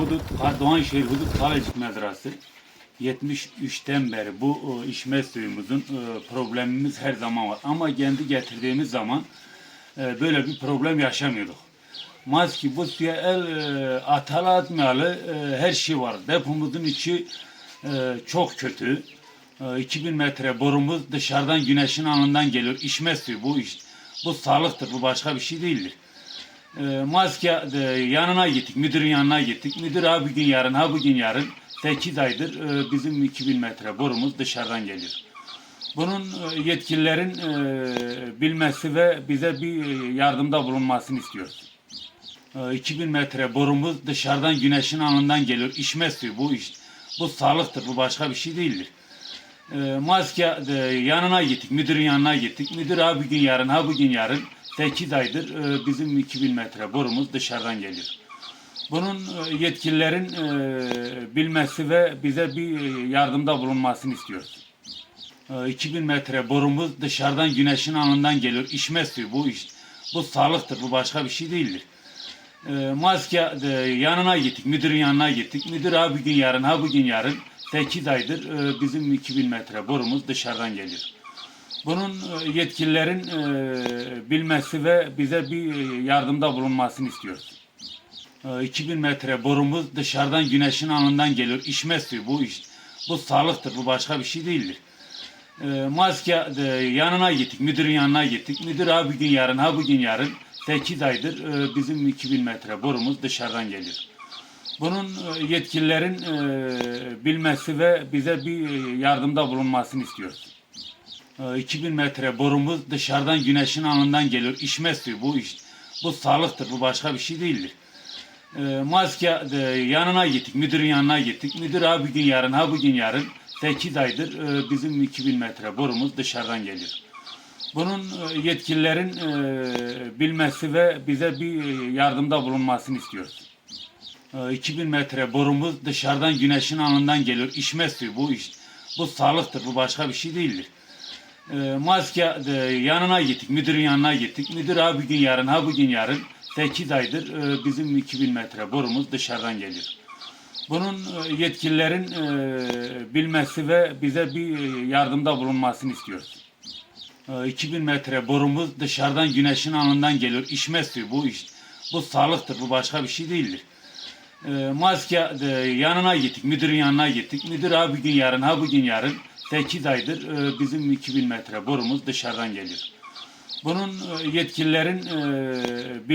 Hudut, Doğanşehir Hudut Kalecik Medresi 73'ten beri bu e, içme suyumuzun e, problemimiz her zaman var. Ama kendi getirdiğimiz zaman e, böyle bir problem yaşamıyorduk. Maski bu suya el e, atmayalı e, her şey var. Depomuzun içi çok kötü. E, 2000 metre borumuz dışarıdan güneşin alnından geliyor. İçme suyu bu iş. Bu sağlıktır. Bu başka bir şey değildir. E, maske yanına gittik. Müdürün yanına gittik. Müdür ha bugün yarın ha bugün yarın 8 aydır e, bizim 2000 metre borumuz dışarıdan geliyor. Bunun e, yetkililerin e, bilmesi ve bize bir e, yardımda bulunmasını istiyoruz. E, 2000 metre borumuz dışarıdan güneşin alnından geliyor. İçme suyu bu iş. Bu sağlıktır. Bu başka bir şey değildir. E, maske yanına gittik. Müdürün yanına gittik. Müdür ha bugün yarın ha bugün yarın 8 aydır e, bizim 2000 metre borumuz dışarıdan geliyor. Bunun e, yetkililerin e, bilmesi ve bize bir e, yardımda bulunmasını istiyoruz. E, 2000 metre borumuz dışarıdan güneşin alnından geliyor. İçme suyu bu iş. Bu sağlıktır. Bu başka bir şey değildir. E, maske e, yanına gittik. Müdürün yanına gittik. Müdür ha bugün yarın ha bugün yarın 8 aydır bizim 2000 metre borumuz dışarıdan geliyor. Bunun e, yetkililerin e, bilmesi ve bize bir e, yardımda bulunmasını istiyoruz. E, 2000 metre borumuz dışarıdan güneşin alnından geliyor. İçme suyu bu iş. Bu sağlıktır. Bu başka bir şey değildir. Maske yanına gittik. Müdürün yanına gittik. Müdür ha bugün yarın ha bugün yarın 8 aydır bizim 2000 metre borumuz dışarıdan geliyor. Bunun yetkililerin bilmesi ve bize bir yardımda bulunmasını istiyoruz. E, 2000 metre borumuz dışarıdan güneşin alnından geliyor. İçme suyu bu iş. Bu sağlıktır. Bu başka bir şey değildir. E, maske e, yanına gittik. Müdürün yanına gittik. Müdür ha bugün yarın ha bugün yarın 8 aydır e, bizim 2000 metre borumuz dışarıdan geliyor. Bunun e, yetkililerin e, bilmesi ve bize bir e, yardımda bulunmasını istiyoruz. E, 2000 metre borumuz dışarıdan güneşin alnından geliyor. İçme suyu bu iş. Bu sağlıktır. Bu başka bir şey değildir. E, maske yanına gittik. Müdürün yanına gittik. Müdür ha bugün yarın ha bugün yarın 8 aydır e, bizim 2000 metre borumuz dışarıdan geliyor. Bunun e, yetkililerin e, bilmesi ve bize bir yardımda bulunmasını istiyoruz. E, 2000 metre borumuz dışarıdan güneşin alnından geliyor. İçme suyu bu iş. Bu sağlıktır. Bu başka bir şey değildir. E, maske yanına gittik. Müdürün yanına gittik. Müdür ha bugün yarın ha bugün yarın 8 aydır e, bizim 2000 metre borumuz dışarıdan geliyor. Bunun e, yetkililerin e,